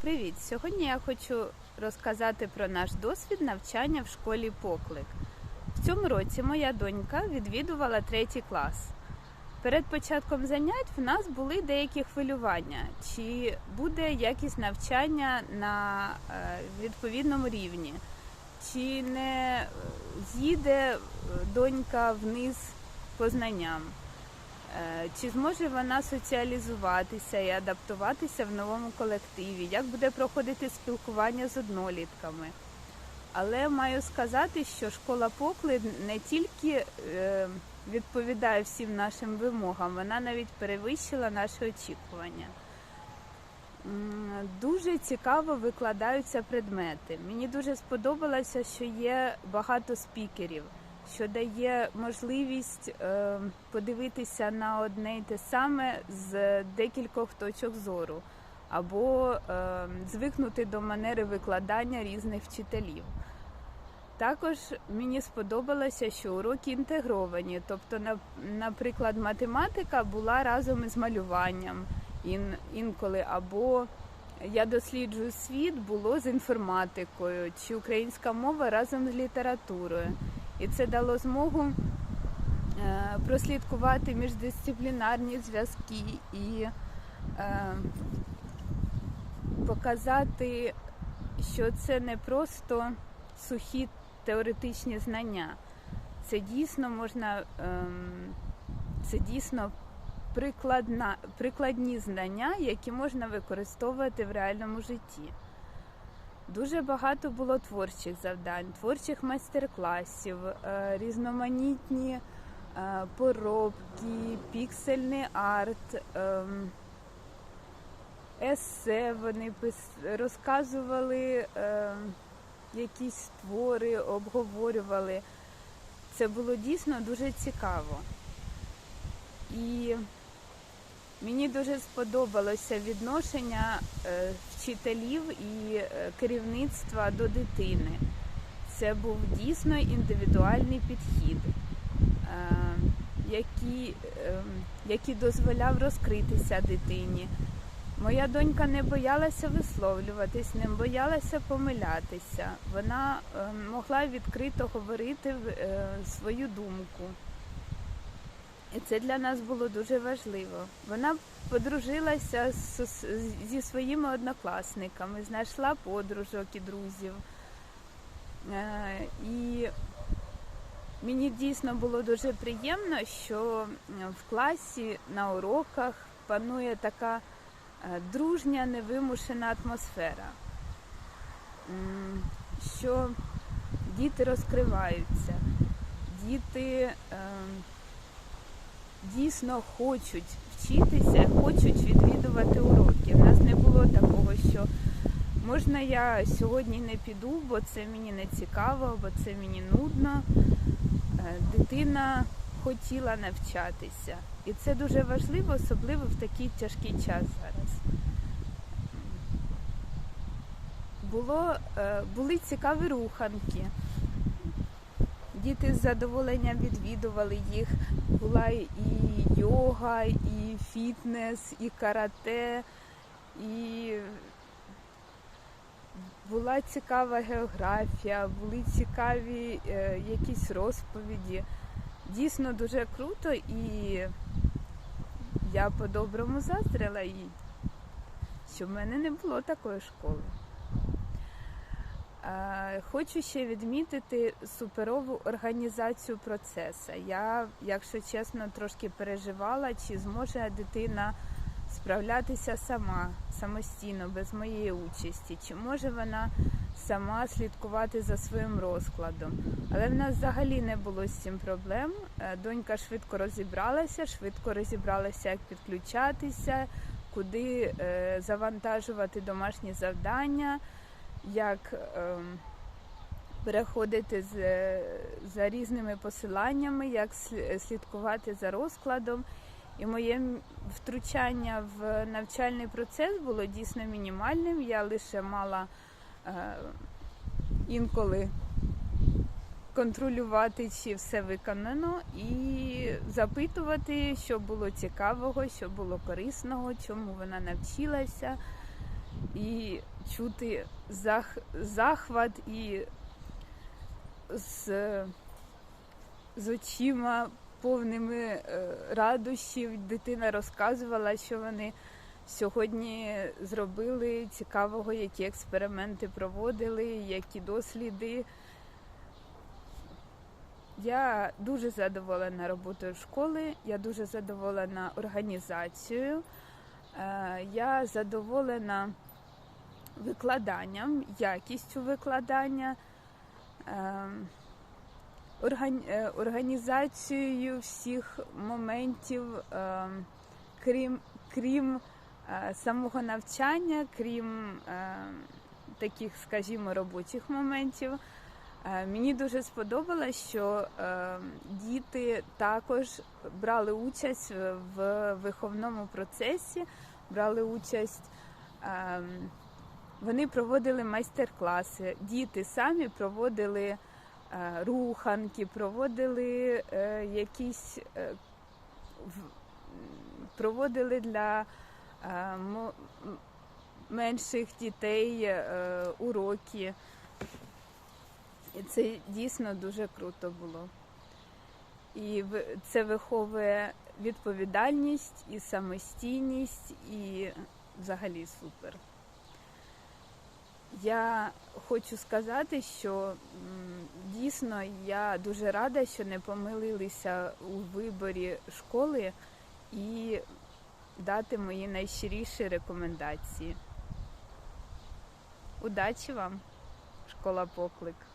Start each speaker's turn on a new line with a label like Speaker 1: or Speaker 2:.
Speaker 1: Привіт! Сьогодні я хочу розказати про наш досвід навчання в школі Поклик. В цьому році моя донька відвідувала третій клас. Перед початком занять в нас були деякі хвилювання, чи буде якість навчання на е, відповідному рівні, чи не е, з'їде е, донька вниз по знанням. Е, Чи зможе вона соціалізуватися і адаптуватися в новому колективі? Як буде проходити спілкування з однолітками? Але маю сказати, що школа Поклик не тільки е, відповідає всім нашим вимогам, вона навіть перевищила наші очікування. Дуже цікаво викладаються предмети. Мені дуже сподобалося, що є багато спікерів що дає можливість е, подивитися на одне й те саме з декількох точок зору, або е, звикнути до манери викладання різних вчителів. Також мені сподобалося, що уроки інтегровані, тобто, наприклад, математика була разом із малюванням ін- інколи, або я досліджую світ було з інформатикою, чи українська мова разом з літературою. І це дало змогу е, прослідкувати міждисциплінарні зв'язки і е, показати, що це не просто сухі теоретичні знання. Це дійсно можна, ем, це дійсно прикладна, прикладні знання, які можна використовувати в реальному житті. Дуже багато було творчих завдань, творчих майстер-класів, е, різноманітні е, поробки, піксельний арт, ем, есе вони розказували е, якісь твори, обговорювали. Це було дійсно дуже цікаво. І Мені дуже сподобалося відношення е, вчителів і е, керівництва до дитини. Це був дійсно індивідуальний підхід, е, який, який дозволяв розкритися дитині. Моя донька не боялася висловлюватись, не боялася помилятися. Вона могла відкрито говорити свою думку. І це для нас було дуже важливо. Вона подружилася з- зі своїми однокласниками, знайшла подружок і друзів. Е, І мені дійсно було дуже приємно, що в класі на уроках панує така е, дружня, невимушена атмосфера, що діти розкриваються, діти. ем, дійсно хочуть вчитися, хочуть відвідувати уроки. У нас не було такого, що можна я сьогодні не піду, бо це мені не цікаво, бо це мені нудно. Е, Дитина хотіла навчатися. І це дуже важливо, особливо в такий тяжкий час зараз. Було, е, були цікаві руханки. Діти з задоволенням відвідували їх. Була і йога, і фітнес, і карате, і була цікава географія, були цікаві е, якісь розповіді. Дійсно дуже круто, і я по-доброму заздрила їй, що в мене не було такої школи. Е, Хочу ще відмітити суперову організацію процесу. Я, якщо чесно, трошки переживала, чи зможе дитина справлятися сама, самостійно, без моєї участі, чи може вона сама слідкувати за своїм розкладом. Але в нас взагалі не було з цим проблем. Е, Донька швидко розібралася, швидко розібралася, як підключатися, куди е, завантажувати домашні завдання як ем, переходити з, за різними посиланнями, як слідкувати за розкладом. І моє втручання в навчальний процес було дійсно мінімальним. Я лише мала е, інколи контролювати, чи все виконано, і запитувати, що було цікавого, що було корисного, чому вона навчилася. І чути зах, захват і з, з очима повними е, радощів дитина розказувала, що вони сьогодні зробили цікавого, які експерименти проводили, які досліди. Я дуже задоволена роботою школи, я дуже задоволена організацією, я задоволена викладанням, якістю викладання, е, е, організацією всіх моментів, е, крім, крім е, самого навчання, крім е, таких, скажімо, робочих моментів. Е, Мені дуже сподобалось, що е, діти також брали участь в- виховному процесі, брали участь, е, вони проводили майстер-класи, діти самі проводили е, руханки, проводили якісь проводили для менших дітей уроки. І це дійсно дуже круто було. І це виховує відповідальність і самостійність, і взагалі супер. Я хочу сказати, що дійсно я дуже рада, що не помилилися у виборі школи і дати мої найщиріші рекомендації. Удачі вам, школа Поклик!